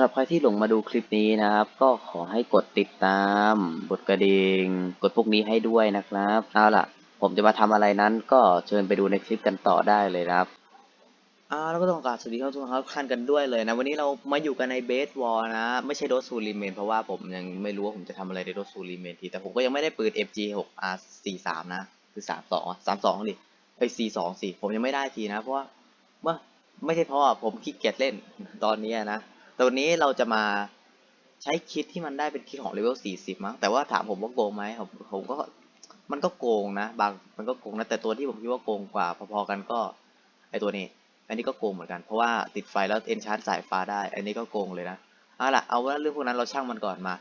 ำหรับใครที่หลงมาดูคลิปนี้นะครับ ก็ขอให้กดติดตาม กดกระดิ่งกดพวกนี้ให้ด้วยนะครับเอาล่ะ ผมจะมาทำอะไรนั้นก็เชิญไปดูในคลิปกันต่อได้เลยครับอ่าแล้วก็ต้องกราบสวัสดีครับทุกท่านกันด้วยเลยนะ วันนี้เรามาอยู่กันในเบสวอลนะ ไม่ใช่โดสซูริเมนเพราะว่าผมยังไม่รู้ว่าผมจะทำอะไรในโดสซูริเมนที แต่ผมก็ยังไม่ได้ปืน FG6R43 นะ คือ 32 32ดิไอ้ย42สิผมยังไม่ได้ทีนะ เพราะว่าเมื่อไม่ใช่เพราะผมขี้เกียจเล่นตอนนี้นะ แต่วันนี้เราจะมาใช้คิดที่มันได้เป็นคิดของเลเวล 40 มั้ง แต่ว่าถามผมว่าโกงไหมผมผมก็มันก็โกงนะ บางมันก็โกงนะ แต่ตัวที่ผมคิดว่าโกงกว่า พอๆกันก็ไอตัวนี้ อันนี้ก็โกงเหมือนกัน เพราะว่าติดไฟแล้วเอนชาร์จสายฟ้าได้ อันนี้ก็โกงเลยนะ เอาล่ะ เอาว่าเรื่องพวกนั้นเราช่างมันก่อนมา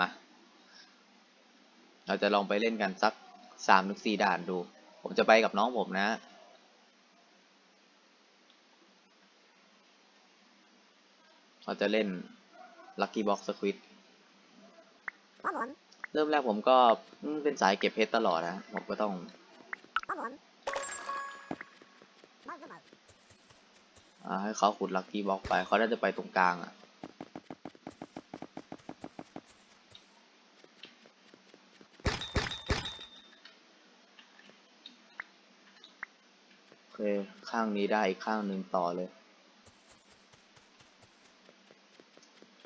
มา เราจะลองไปเล่นกันสักสามถึงสี่ด่านดู ผมจะไปกับน้องผมนะ เราจะเล่น Lucky Box Squid ครับผมเริ่มแรกผมก็อืมเป็นสายเก็บเพชรตลอดนะ ผมก็ต้องครับผมมาสมัครอาให้เขาขุด Lucky Box ไป เขาน่าจะไปตรงกลางอะ่ะ โอเค ข้างนี้ได้อีกข้างหนึ่งต่อเลย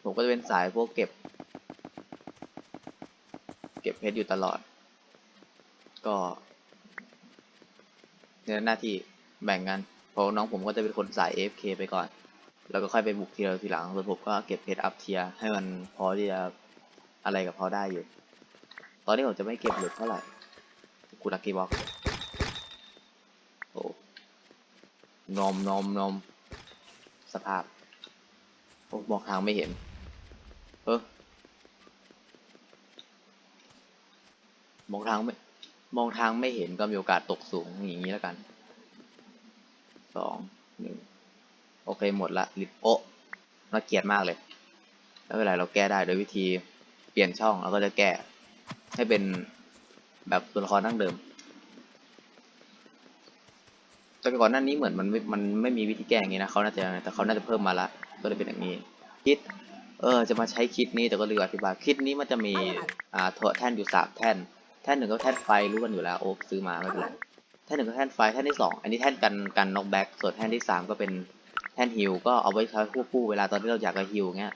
ผมก็จะเป็นสายพวกเก็บ เก็บเพชรอยู่ตลอด ก็เนี่ยหน้าที่แบ่งกันเพราะน้องผมก็จะเป็นคนสาย AFK ไปก่อน แล้วก็ค่อยไปบุกทีละทีหลังส่วนผมก็เก็บเพชรอัพเทียให้มันพอที่จะอะไรกับเขาได้อยู่ ตอนนี้ผมจะไม่เก็บเหลือเท่าไหร่กูลักกี้บ็อกโอ้นมนมนมสภาพ โอ้มองทางไม่เห็น เออ มองทางไม่ มองทางไม่เห็นก็มีโอกาสตกสูงอย่างนี้แล้วกันสองหนึ่งโอเคหมดละลิปโอะน่าเกลียดมากเลย แล้วเวลาเราแก้ได้โดยวิธีเปลี่ยนช่องเราก็จะแก้ ให้เป็นแบบตัวละครดั้งเดิม แต่ก่อนหน้านี้เหมือนมันไม่มันไม่มีวิธีแก้อย่างนี้นะเขาน่าจะแต่เขาน่าจะเพิ่มมาละก็เลยเป็นอย่างนี้ คิด เออ จะมาใช้คิดนี้แต่ก็ลืมอธิบายคิดนี้มันจะมีอ่าโทแท่นอยู่สามแท่น แท่นหนึ่งก็แท่นไฟรู้กันอยู่แล้วโอ๊คซื้อมาไม่เป็นไรแท่นหนึ่งก็แท่นไฟแท่นที่สองอันนี้แท่นกันกันน็อกแบ็กส่วนแท่นที่สามก็เป็นแท่นฮิลก็เอาไว้ใช้คู่คู่ๆเวลาตอนที่เราอยากจะฮิลเงี้ย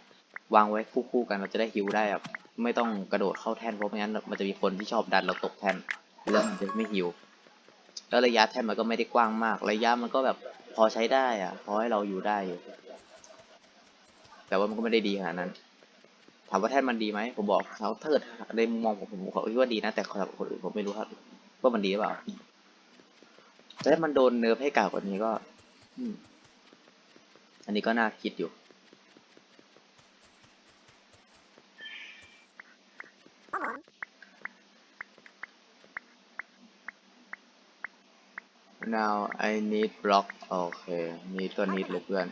วางไว้คู่คู่ๆกันเราจะได้ฮิลได้แบบไม่ต้องกระโดดเข้าแท่นเพราะไม่งั้นมันจะมีคนที่ชอบดันเราตกแท่นแล้วมันจะไม่ฮิลแล้วระยะแท่นมันก็ไม่ได้กว้างมาก ระยะมันก็แบบพอใช้ได้อะพอให้เราอยู่ได้อยู่แต่ว่ามันก็ไม่ได้ดีขนาดนั้น ถามว่าแท่นมันดีไหมผมบอกเขาถ้าเกิดในมุมมองผมผมคิดว่าดีนะ แต่สำหรับคนอื่นผมไม่รู้ครับว่ามันดีหรือเปล่าแต่ถ้ามันโดนเนิร์ฟให้เก่ากว่านี้ก็อืมอันนี้ก็น่าคิดอยู่ครับผม now I need block โอเค need ก็ need เลยเพื่อน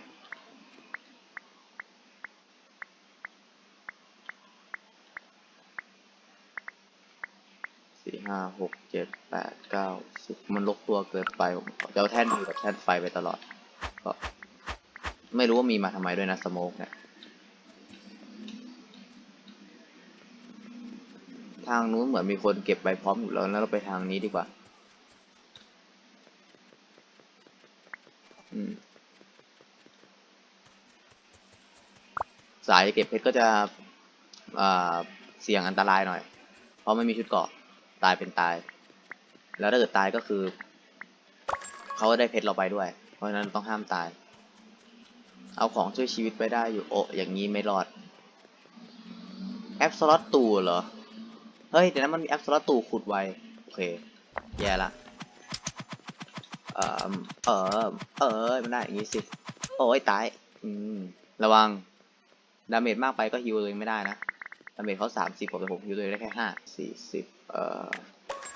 สี่ ห้าหกเจ็ดแปดเก้าสิบมันลกตัวเกินไปผมจะเอาแท่นอยู่กับแท่นไฟไปตลอด ก็ ไม่รู้ว่ามีมาทำไมด้วยนะสโมกเนี่ยทางนู้นเหมือนมีคนเก็บใบพร้อมอยู่แล้วแล้วเราไปทางนี้ดีกว่าอืมสายเก็บเพชรก็จะเสี่ยงอันตรายหน่อย เพราะไม่มีชุดเกาะ ตายเป็นตาย แล้วถ้าเกิดตายก็คือ เขาก็ได้เพชรเราไปด้วย เพราะฉะนั้นต้องห้ามตาย เอาของช่วยชีวิตไปได้อยู่โอะอย่างนี้ไม่รอด แอปสล็อตตูเหรอ เฮ้ยเดี๋ยวนั้นมันมีแอปสล็อตตูขุดไวโอเค แย่ละ เออเออเออมันได้อย่างนี้สิ โอ้ยตาย อืม ระวัง ดาเมจมากไปก็ฮิวเองไม่ได้นะ ดาเมจเขาสามสิบผมแต่ผมฮิวตัวเองได้แค่ห้าสี่สิบเอ่อ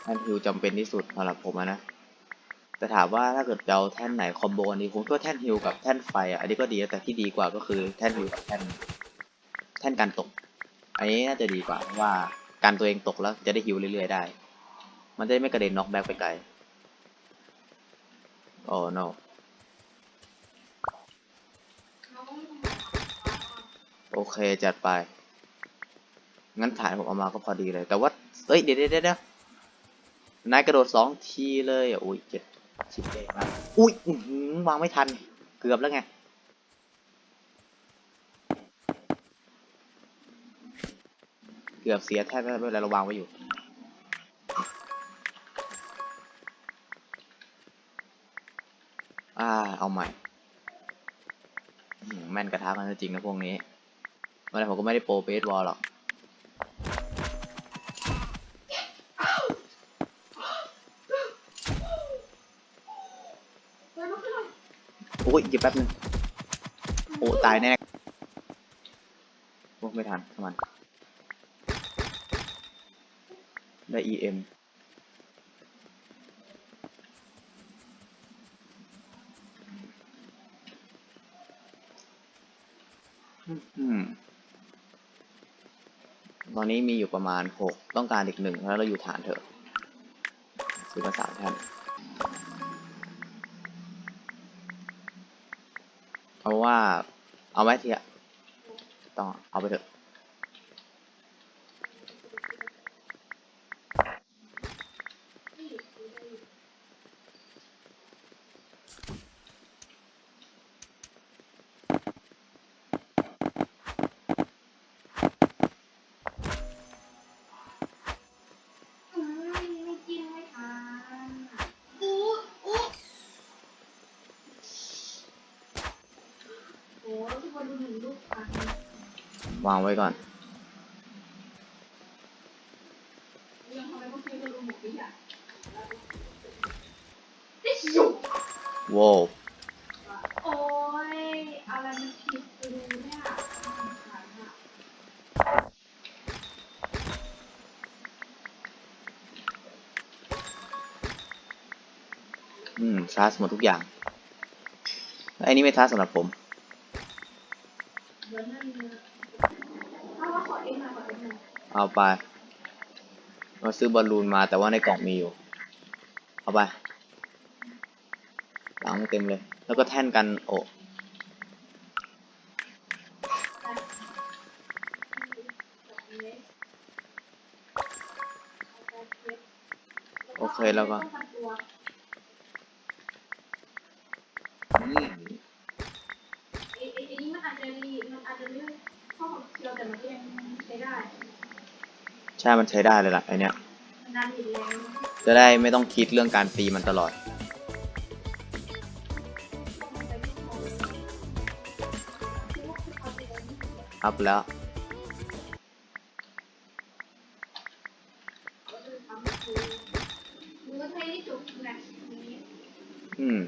นั่นฮิวจำเป็นที่สุดสำหรับผมนะ แต่ถามว่าถ้าเกิดเราแท่นไหนคอมโบอันนี้ผมก็แท่นฮิวกับแท่นไฟอะอันนี้ก็ดีแต่ที่ดีกว่าก็คือแท่นฮิวกับแท่นแท่นการตก อันนี้น่าจะดีกว่าเพราะว่าการตัวเองตกแล้วจะได้ฮิวเรื่อยๆได้ มันจะไม่กระเด็นน็อกแบ็คไปไกลโอ้ no โอเค จัดไป งั้นถ่ายผมเอามาก็พอดีเลย แต่ว่า เอ้ย เดี๋ยวเดี๋ยวเดี๋ยวนายกระโดดสองทีเลยอุ้ยเจ็บชิบเองมากอุ้ยวางไม่ทัน เกือบแล้วไง เกือบเสียแทบไม่เป็นไรเราวางไว้อยู่ อ่า เอาใหม่ แม่นกระทะกันจริงนะพวกนี้เมื่อไรผมก็ไม่ได้โปรเบสบอลหรอก โอ้ยหยิบแป๊บนึงโอ้ตายแน่โอ้ไม่ทันทำมันได้ EM อืมตอนนี้มีอยู่ประมาณหกต้องการอีกหนึ่งแล้วเราอยู่ฐานเถอะซื้อมาสามแท่น เอาว่าเอาไว้เทียต้องเอาไปเถอะ วางไว้ก่อนว้างได้สุกโว้วโอ้ยอะไรมันผิดไปดูเนี่ยอืมชาร์จหมดทุกอย่างไอ้นี่ไม่ชาร์จสำหรับผม เดี๋ยวนั่นเนี่ยถ้าว่าขอเองหน่อยขอ เอาไป เราซื้อบอลลูนมาแต่ว่าในกล่องมีอยู่ เอาไปล้างเต็มเลย แล้วก็แท่นกันโอะโอเคแล้วก็อืม ไอ้ไอ้ไอ้นี่มันอาจจะรีมันอาจจะไม่เข้ากับเคียวแต่มันก็ยังใช้ได้ ใช่มันใช้ได้เลยล่ะไอเนี้ยมันดันอยู่แล้วจะได้ไม่ต้องคิดเรื่องการตีมันตลอด อัพแล้ว อืม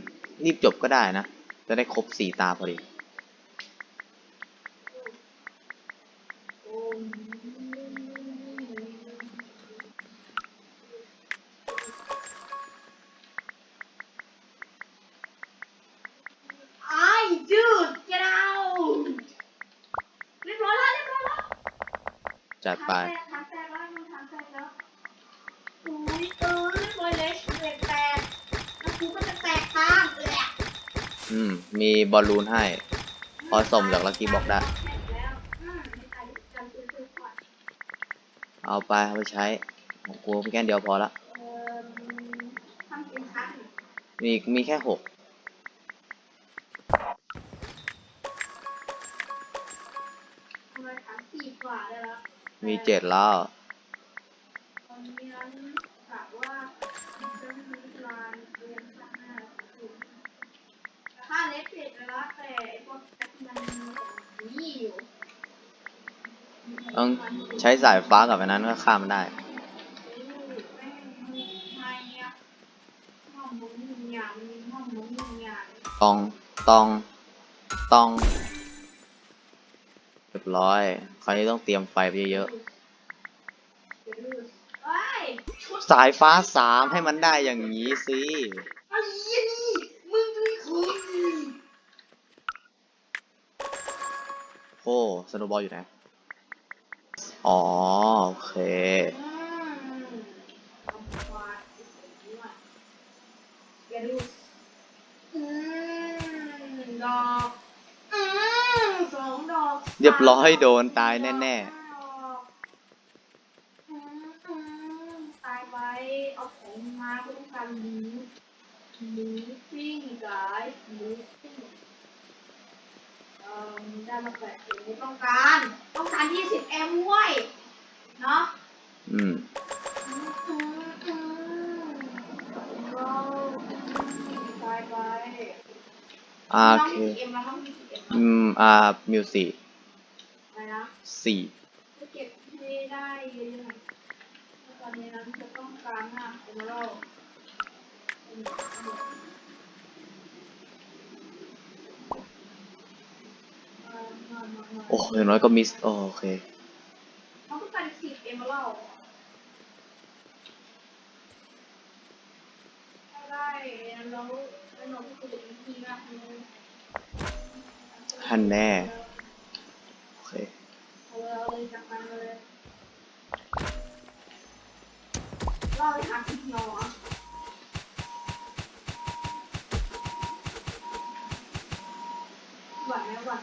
รีบจบก็ได้นะ จะได้ครบสี่ตาพอดี จัดไปอืม มีบอลลูนให้ พอสมจากลักกี้บอกได้ เอาไปเอาไปใช้ของกูแค่เดียวพอละ มีมีแค่หก กมันนี่อยู่ต้องใช้สายฟ้ากับอันนั้นก็ข้ามได้ตองตองตอง ยบร้อย คราวนี้ต้องเตรียมไฟไปเยอะๆสายฟ้าสามให้มันได้อย่างนี้สิโอ้สโนว์บอลอยู่ไหนอ๋อ โอเคอืมดอกอืมส องดอกเรียบร้อยโดนตายแน่ห้าดอกอืมอืมตายไปเอาของมาเพื่อต้องการหมูหมูปิ้งกายหมูปิ้งเอ่อได้มาแปดเอ็มไม่ต้องการ ต้องการยี่สิบเอ็มเว้ยเนาะๆ อืม อืมอืมอืมเราตายไปอ่าโอเคน้งมีกี่เอ็มแล้วน้องมีกี่เอ็มอืมอ่ามิวสี่อะไรนะสี่จะเก็บให้ได้เยอะๆหน่อยตอนนี้เราจะต้องการห้าเอเมอรัลด์เอ่อมามามาโอ้อย่างน้อยก็มิสโอโอเค เขาต้องการสิบเอเมอรัลด์ถ้าได้แล้วแล้วเราก็คืออีกทีนะ ฮันแน่โอเคเอาเลยเอาเลยจับมันเลยล่อไหาพี่น้องหวไหมหวาน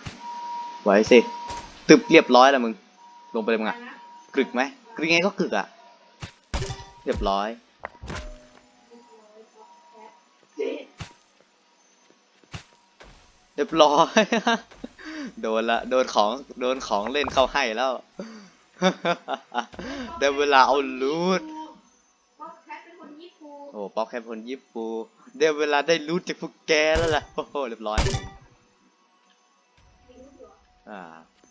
ไว้สิตึบเรียบร้อยแล้วมึง ลงไปเลยมึงอะอะกรึกไหมกรึกไงก็กรึกอะ เรียบร้อย เรียบร้อย โดนละ โดนของ โดนของเล่นเข้าให้แล้ว ได้เวลาเอาลูดป๊อกแคทเป็นคนญี่ปุ่นโอ้ป๊อกแคปคนญี่ปุ่นได้เวลาได้ลูดจากพวกแกแล้วล่ะ โอ้โห เรียบร้อยไม่รู้เหรออ่า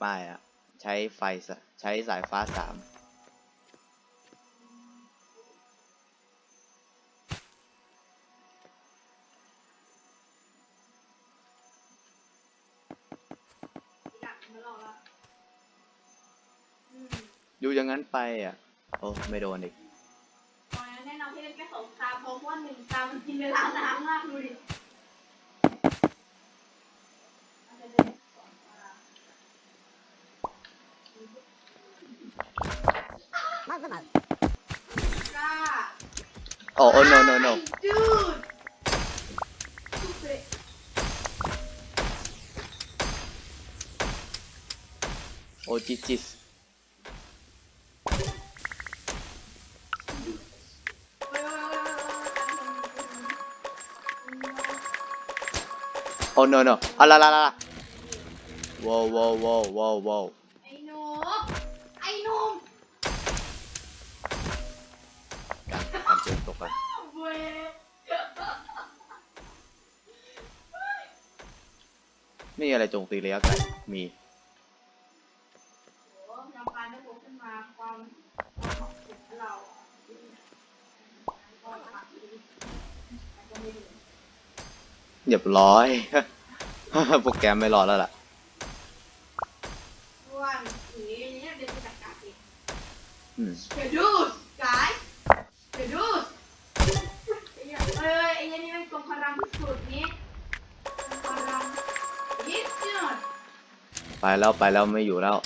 ป้ายอะใช้ไฟสะใช้สายฟ้าสาม อืมอยู่อย่างนั้นไปอะ โอ้ไม่โดนอีกตอนนั้นแนะนำให้เล่นแค่สองตาเพราะว่าหนึ่งตามันกินเวลานานมากดูดิอาจจะเล่นสองตา Mother mode. กล้าโอ้โอ้ no no no Dude! Stupid. โอ้จิจิส โอ้ no no อะละละละละว้าวว้าวว้าวว้าวว้าวไอ้หนูไอ้หนูการการเจอตกกันเว้ยไม่มีอะไรโจมตีระยะไกลมี โอ้ทำการได้โผล่ขึ้นมาความความเหมาะสมของเราก็ขาดดีอาจจะไม่ดี เรียบร้อย โปรแกรมไม่รอดแล้วล่ะเพราะว่าหนีเนี่ยเดินไปจัดการเองอืมเดี๋ยวดูสกายเดี๋ยวดูไอ้เหี้ยเอ้ยไอ้เหี้ยนี่มันทรงพลังที่สุดนี่ทรงพลังยิ่งสุดไปแล้วไปแล้วไม่อยู่แล้ว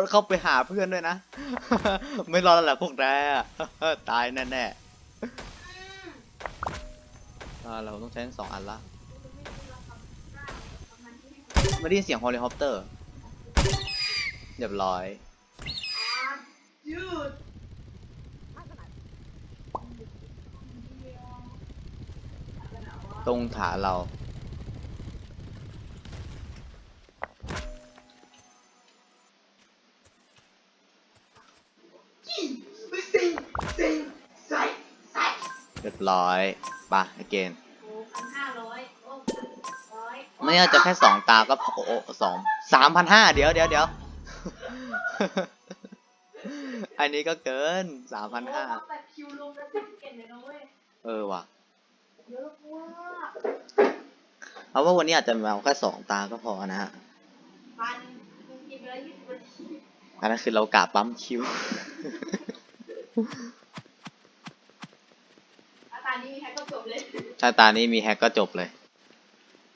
ดเข้าไปหาเพื่อนด้วยนะ ไม่รอดแล้วแหละพวกแกตายแน่ๆอ่าเราต้องใช้ทั้งสองอันละไม่ได้ยินเสียงเฮลิคอปเตอร์เรียบร้อยตรงฐาเรา สิงใส่ใส่เรียบร้อยปะไอเกนโอ้พันห้าร้อยโอ้ร้อยไม่น่าจะแค่สองตาก็พอโอ้โสองสามพันห้าเดี๋ยวเดี๋ยวเดี๋ยว อันนี้ก็เกินสามพันห้าโอ้แต่คิวลงกันเป็นเก่งเลยนะเว้ยเออว่ะเยอะมากเอาว่าวันนี้อาจจะมาแค่สองตาก็พอนะฮะพันกินไปแล้วยี่สิบนาทีอันนั้นคือเรากะปั๊มคิว อาตานี้มีใครก็จบเลย ถ้าตานี้มีแฮกก็จบเลย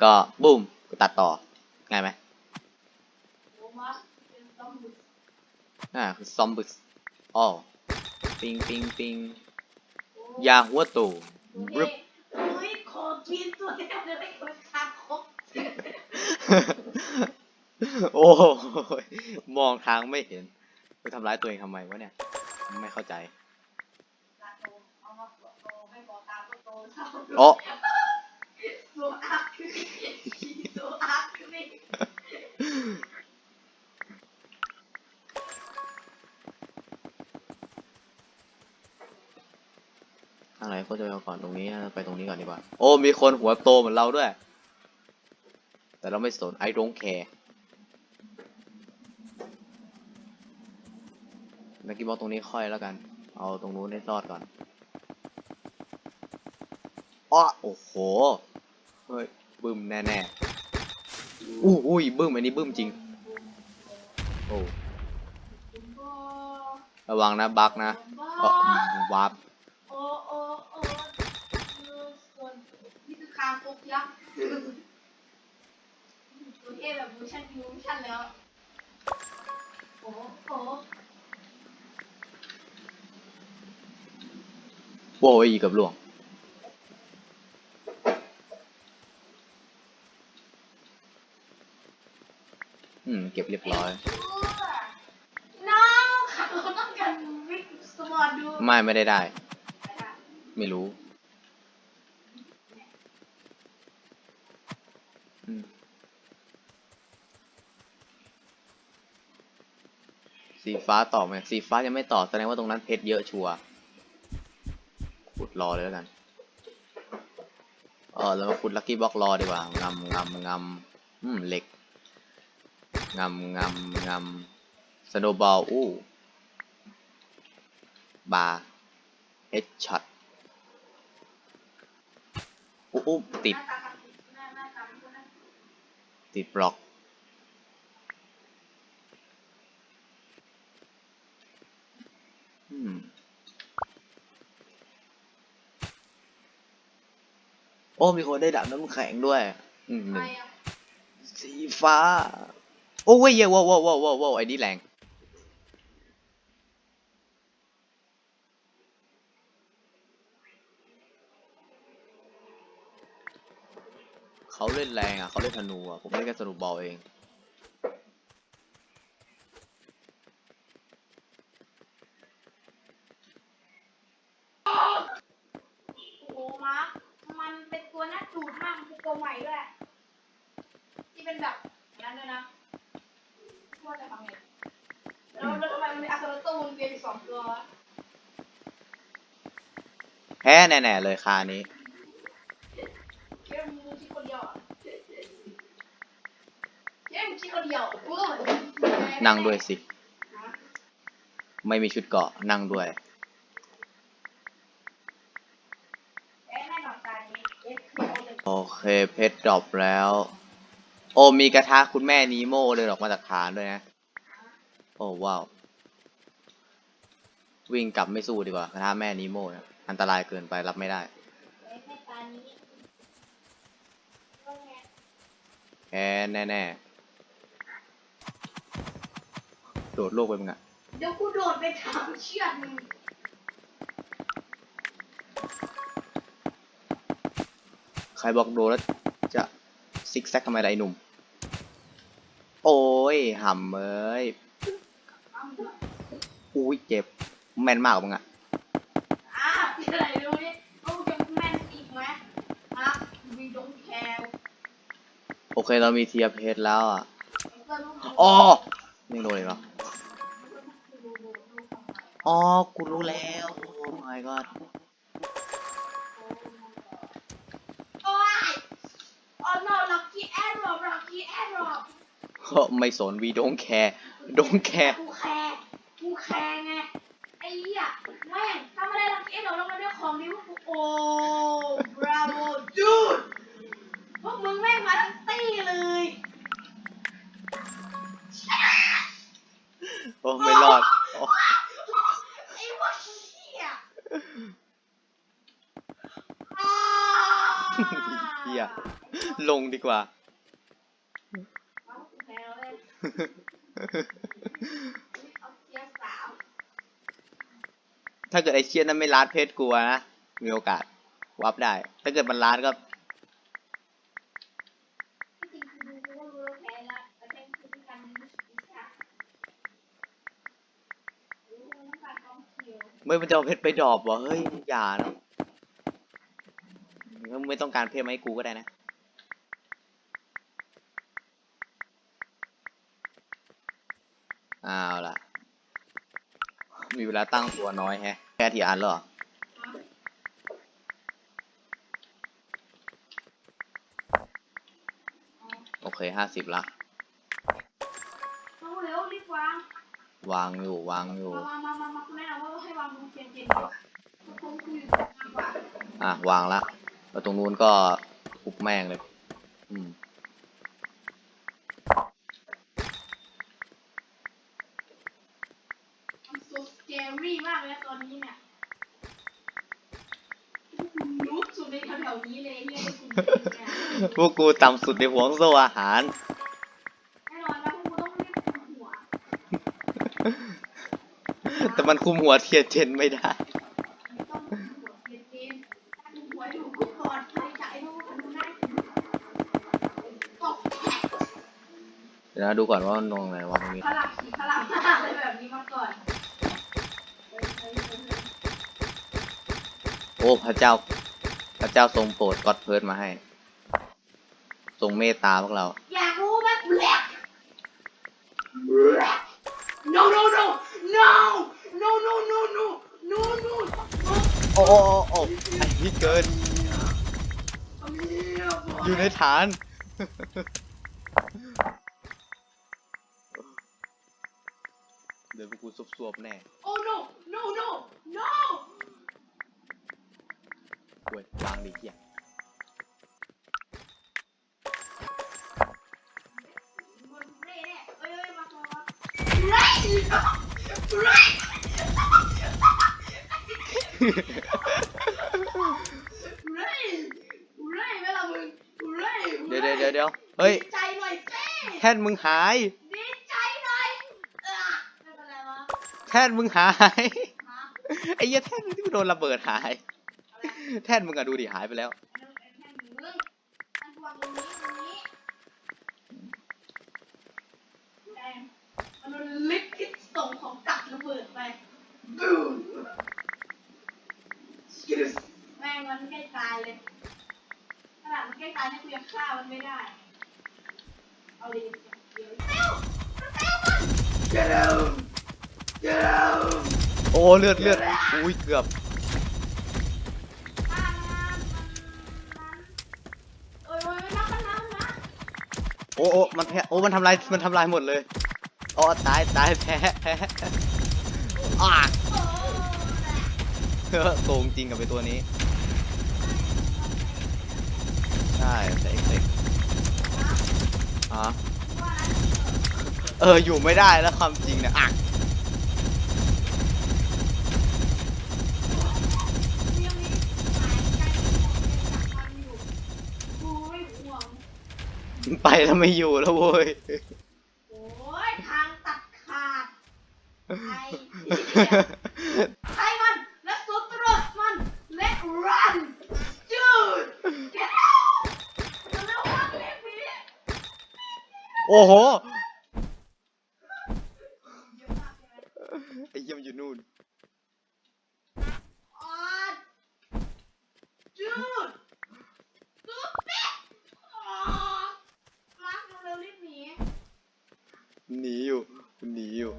ก็บุ้มตัดต่อง่ายไหมโอ้มาเป็นต้องดูอ่าคือซอมบึสอ๋อปิงปิงปิงโอ้ยาหัวโตเฮ้ยเฮ้ยขอกินตัวเดียวเลยไม่ควรคางคกโอ้ยมองทางไม่เห็นไปทำร้ายตัวเองทำไมวะเนี่ย ไม่เข้าใจตา โอ้อาร์คือโซอาร์คือนี่อะไรก็จะไปเอาก่อนตรงนี้ไปตรงนี้ก่อนดีกว่า โอ้ มีคนหัวโตเหมือนเราด้วย แต่เราไม่สน I don't care นักกีบอลตรงนี้ค่อยแล้วกัน เอาตรงนู้นให้รอดก่อน อ้อโอ้โห เฮ้ยบึ้มแน่ๆอู้อุ้ยบึ้มอันนี้บึ้มจริง โอ้ ระวังนะบักนะเออวาร์ปโอ้โอ้โอ้นี่คือคางคกยักษ์ตัวเท่แบบมูชันยูชั่นแล้ว โอ้โอ้โอ้ยกับหลวง อืม เก็บเรียบร้อย น้องค่ะเราต้องการวิกสมอร์ดูไม่ไม่ได้ได้ ไม่รู้อืมสีฟ้าต่อไหมสีฟ้ายังไม่ต่อแสดงว่าตรงนั้นเพชรเยอะชัวร์ขุดรอเลยแล้วกัน เออแล้วมาขุดลักกี้บ็อกรอดีกว่างำงำงำอืมเหล็ก งำงำงำสโนบอลอู้บาร์เฮดช็อตอู้อู้ติดหน้าตาครับหน้าหน้าตาคนนั้นติดบล็อกอืมโอ้มีคนได้ดับน้ำแข็งด้วยอืมหใครนึ่งอะสีฟ้า โอ้ยเย้ว้าวว้าวว้าวว้าวว้าวไอ้นี่แรง เขาเล่นแรงอะ เขาเล่นธนูอะ ผมเล่นแค่สนุกบอลเอง โอ้โหมาร์คมันเป็นตัวน่าจูดมากมันเป็นตัวใหม่ด้วยที่เป็นแบบนั้นด้วยนะว่าจะทำไงแล้วแล้วทำไมมันมีอัครตูนเกมอีกสองตัววะ แน่ๆเลยคานี้ นั่งด้วยสิ ไม่มีชุดเกาะนั่งด้วย โอเคเพชรดรอปแล้ว โอ้มีกระทะคุณแม่นีโม่เดินออกมาจากฐานด้วยนะ โอ้ว้าว วิ่งกลับไม่สู้ดีกว่ากระทะแม่นีโม่นี่ยอันตรายเกินไปรับไม่ได้แพ้แค่ตานี้ว่าไงแพ้แน่ๆโดดโลกไปมึงอะเดี๋ยวกูโดดไปถามเชือกมึงใครบอกโดดแล้วจะซิกแซกทำไมล่ะไอ้หนุ่ม โอ้ยห่ำเอ้ยอ้าวอุ้ยเจ็บ แม่นมากกว่ามึงอะ อ้าวมีอะไรดูนี่ว่ามึงจะแม่นอีกไหมฮะ we don't care โอเคเรามีเทียร์เพชรแล้วอะเพื่อนลูกอ๋อยังโดนอีกเหรออ๋อ กูรู้แล้วโอ้ my god โอ้ย oh no lucky arrow lucky arrow ก็ไม่สน we don't care don't care กูแคร์กูแคร์ไง ไอ้เหี้ยแม่งถ้าไม่ ได้ lucky arrow แล้วมาได้ของนี้พวกกูโอ้ bravo dude พวกมึงแม่งมาทั้งตี้เลยโอ้ไม่รอดโอ้ไอ้พวกเหี้ยอ้าเหี้ยลงดีกว่าไปเอาเทียร์สาว ถ้าเกิดไอเชียนั้นไม่ลาดเพชรกลัวนะ มีโอกาสวับได้ ถ้าเกิดมันลาดก็ที่จริงคือดูก็รู้แล้วแพ้แล้วแต่แค่คือที่การวิชารู้ว่าต้องการความเขียวไม่มันจะเอาเพชรไปดรอปวะเฮ้ยอย่านะไม่ต้องการเพชรมาให้กูก็ได้นะ เอาล่ะ มีเวลาตั้งตัวน้อยแฮะแค่ที่อันหรอโอเคห้าสิบละเร็วรีบวาง วางอยู่วางอยู่ มามามามาคุณแนะนำว่าให้วางบนเทียนเทียนเดียวคงคุยกันมากกว่าอะวางละแล้วตรงนู้นก็ทุบแม่งเลย อืม มันโซสแกรี่มากเลยนะตอนนี้เนี่ยลุกสุดในแถวๆนี้เลยเนี่ยที่คุณเนี่ย พวกกูต่ำสุดในห่วงโซ่อาหาร แน่นอนแล้วพวกกูต้องรีบคุมหัวแต่มันคุมหัวเทียนเจนไม่ได้ไม่ต้องคุมหัวเย็นเย็นถ้าคุมหัวอยู่กูปลอดภัยจากไอ้พวกมันน่ากินตบแผลเดี๋ยวนะดูก่อนว่ามันลงไหนว่าตรงนี้ฝรั่งสีฝรั่งมากเลยแบบนี้มาก่อนเฮ้ยเฮ้ยเฮ้ยเฮ้ยโอ้พระเจ้า พระเจ้าทรงโปรดก็อดเพิร์ดมาให้ ทรงเมตตาพวกเรา อยากรู้ไหมแบล็ก no no no no no no no no no no โอ้โอ้โอ้โอ้ไอ้นี่เกิน อยู่ในฐาน เดี๋ยวพวกกูสวบๆแน่ ท่นมึงหาย ดีใจหน่อยเออไม่เป็นไรวะแท่นมึงหาย ฮะไอ้เหี้ยแท่นมึงที่มึงโดนระเบิดหาย อะไรแท่นมึงอะดูดิหายไปแล้วอันนั้นเป็นแค่มึงอันวางตรงนี้ตรงนี้แดงมันโดนลิฟต์ที่ส่งของกลับระเบิดไปบูมแม่งมันใกล้ตายเลยขนาดมันใกล้ตายเนี่ยกูยังฆ่ามันไม่ได้ เอาดิเดี๋ยวเร็วเร็วเร็วโอ้เลือดเลือดอุ้ยเกือบโอ้โอ้มันแพ้โอ้มันทำลายมันทำลายหมดเลยโอ้ตายตายแพ้แพ้อ่าโอ้โกงจริงกับไอตัวนี้ใช่แต่เอ็กเซ็ก ฮะเอออยู่ไม่ได้แล้วความจริงเนี่ยอะยักมันไปแล้วไม่อยู่แล้วเว้ยโอ้ยทางตัดขาดไอ้เหี้ยใครมันและสุดตรวจมัน let run dude get out จะไม่ว่าเล็กนี้ โอ้โหเยอะมากใช่ไหมไอ้เยี่ยมนอยู่นู่น on dude stupid อ๋อมาร์คเร็วๆรีบหนีหนีอยู่หนีอยู่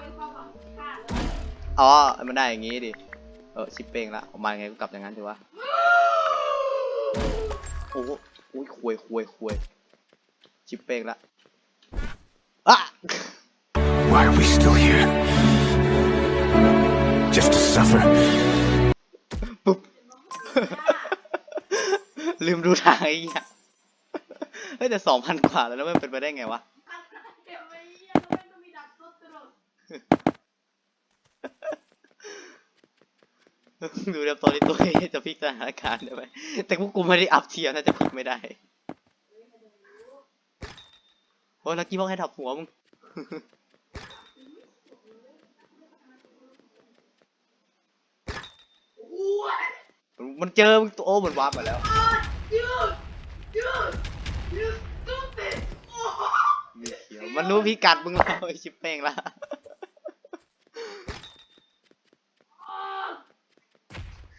เป็นความหวังขาดเลยอ๋อ มันได้อย่างงี้ดิ เออชิปเป้งละออกมาไงก็กลับอย่างนั้นถือว่าโอ้โหอุ้ยควยควยควยชิปเป้งละ อะ Why are we still here? Just to suffer? ปุ๊บ ลืมดูทางไอ้เหี้ยเฮ้ยแต่สองพันกว่าแล้วแล้วมันเป็นไปได้ไงวะเดี๋ยวไปเยี่ยมแล้วมันก็มีดับรถตลอดดูแล้วตอนนี้ตัวเองจะพลิกสถานการณ์ได้ไหมแต่พวกกูไม่ได้อัพเทียร์น่าจะพลิกไม่ได้ โอ้ยลักกี้บอกให้ดับหัวมึง มันเจอมึงตัวโอ้เหมันวาร์ปมาแล้ว มีเขียวมันรู้พิกัดมึงแล้วไอชิปเป้งละ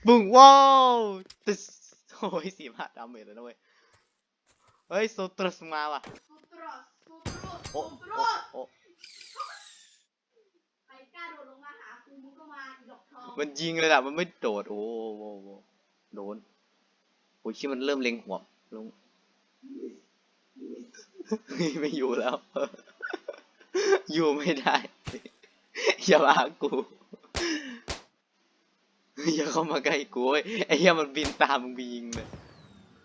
บึ้งว้าวตึ๊สโอ้ยสี่บาทดาเมจเลยนะเว้ย เฮ้ยโซตรัสมาว่ะ โอ้สุตรโอ้สโอ้ใครกล้าโดดลงมาหากูมึงก็มาอีดอกทองมันยิงเลยล่ะ มันไม่โดด โอ้โหโอ้โดนโอ้ยชิมันเริ่มเล็งหัวลง ไม่อยู่แล้ว อยู่ไม่ได้ อย่ามาหากู อย่าเข้ามาใกล้กูเว้ยไอ้เหี้ยมันบินตามมึงไปยิงเลย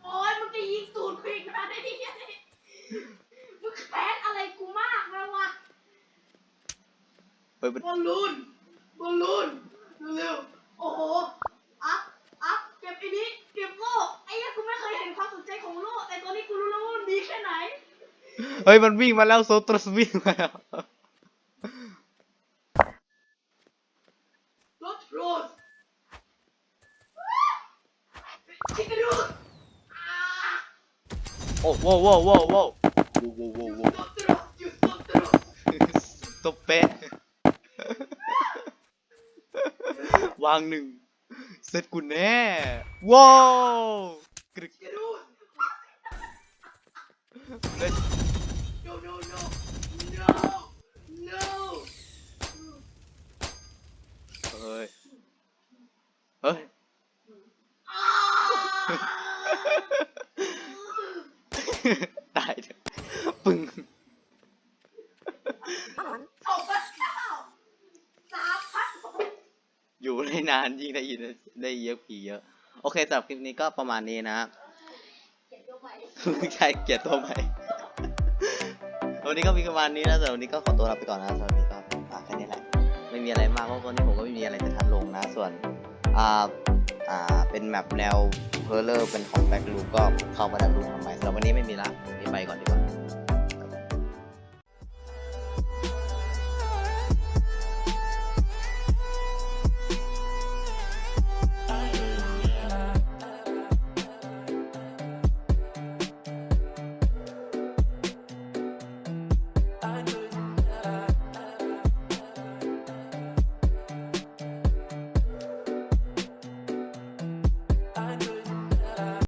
โอ้ยมึงจะยิงตูดกูอีกนะไอ้เหี้ยมึงแค้นอะไรกูมากไหมวะ เฮ้ยมันบอลลูนบอลลูนเร็วๆโอ้โห อัพ อัพ เก็บไอ้นี้ เก็บโล่ไอ้เหี้ยกูไม่เคยเห็นความสนใจของโล่แต่ตอนนี้กูรู้แล้วว่ามันดีแค่ไหน เฮ้ยมันวิ่งมาแล้วโซตรสวิ่งมาแล้วรถโรสชิคกี้ดูอ่าโอ้โว้โว้โว้โว้โว้โว้โว้อยู่โว้สตรอสอยู่สตรอสตบเป๊ะ วางหนึ่งเสร็จกูแน่ ว้าวกรึกชิคกี้ดูเฮ้ย no no no no no เฮ้ย เฮ้ย อ่า ตายเถอะปึ้ง ครับผม สองพันเก้าสามพันหก อยู่ ได้นานยิ่งได้ยินได้เยอะผีเยอะ โอเคสำหรับคลิปนี้ก็ประมาณนี้นะเขียนตัวใช่เกียดตัวใหม่วันนี้ก็มีประมาณนี้นะแต่วันนี้ก็ขอตัวลาไปก่อนนะสวัสดีครับแค่นี้แหละไม่มีอะไรมากเพราะวันนี้ผมก็ไม่มีอะไรจะทัดลงนะส่วนอ่าอ่าเป็นแมปแนวเพอร์เลอร์เป็นของแบ็กลูก็เข้ามาแล้วดูทำไมสำหรับวันนี้ไม่มีละนี่ไปก่อนดีกว่า